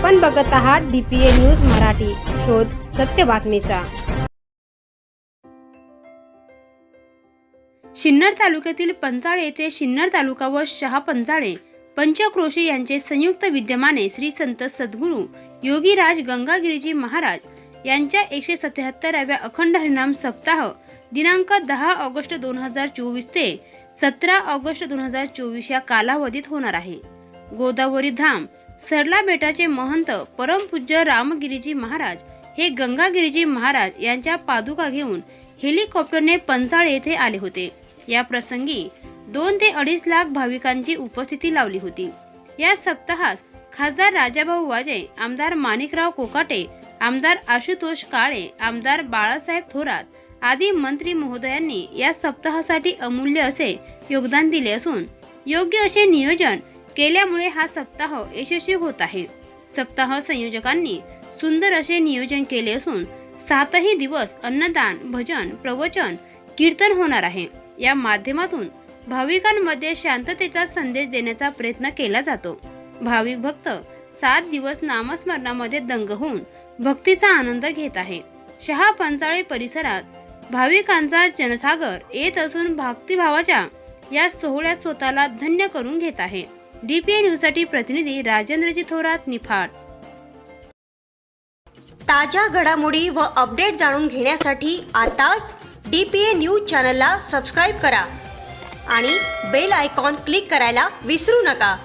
आपण बघत आहात डीपीए न्यूज मराठी. शोध सत्य बातमीचा. सिन्नर तालुक्यातील पंचाळे येथे सिन्नर तालुका व शहा पंचाळे पंचक्रोशी यांचे संयुक्त विद्यमाने श्री संत सद्गुरू योगीराज गंगागिरीजी महाराज यांच्या एकशे सत्याहत्तराव्या अखंड हरिनाम सप्ताह दिनांक दहा ऑगस्ट दोन हजार चोवीस ते सतरा ऑगस्ट दोन हजार चोवीस या कालावधीत होणार आहे. गोदावरी धाम सरला बेटाचे महंत परमपूज्य रामगिरीजी महाराज हे गंगागिरीजी महाराज यांच्या पादुका घेऊन हेलिकॉप्टरने पंचाळ येथे आले होते. या प्रसंगी दोन ते अडीच लाख भाविकांची उपस्थिती लावली होती. या सप्ताहास खासदार राजाभाऊ वाजे आमदार माणिकराव कोकाटे आमदार आशुतोष काळे आमदार बाळासाहेब थोरात आदी मंत्री महोदयांनी या सप्ताहासाठी अमूल्य असे योगदान दिले असून योग्य असे नियोजन केल्यामुळे हा सप्ताह यशस्वी होत आहे. सप्ताह संयोजकांनी सुंदर असे नियोजन केले असून सातही दिवस अन्नदान भजन प्रवचन कीर्तन होणार आहे. या माध्यमातून भाविकांमध्ये शांततेचा संदेश देण्याचा प्रयत्न केला जातो. भाविक भक्त सात दिवस नामस्मरणामध्ये दंग होऊन भक्तीचा आनंद घेत आहे. शहा पंचाळे परिसरात भाविकांचा जनसागर येत असून भक्तिभावाच्या या सोहळ्यात स्वतःला धन्य करून घेत आहे. डीपीआय न्यूजसाठी प्रतिनिधी राजेंद्रजी थोरात निफाड. ताज्या घडामोडी व अपडेट जाणून घेण्यासाठी आताच डी पी ए न्यूज चॅनलला सबस्क्राईब करा आणि बेल आयकॉन क्लिक करायला विसरू नका.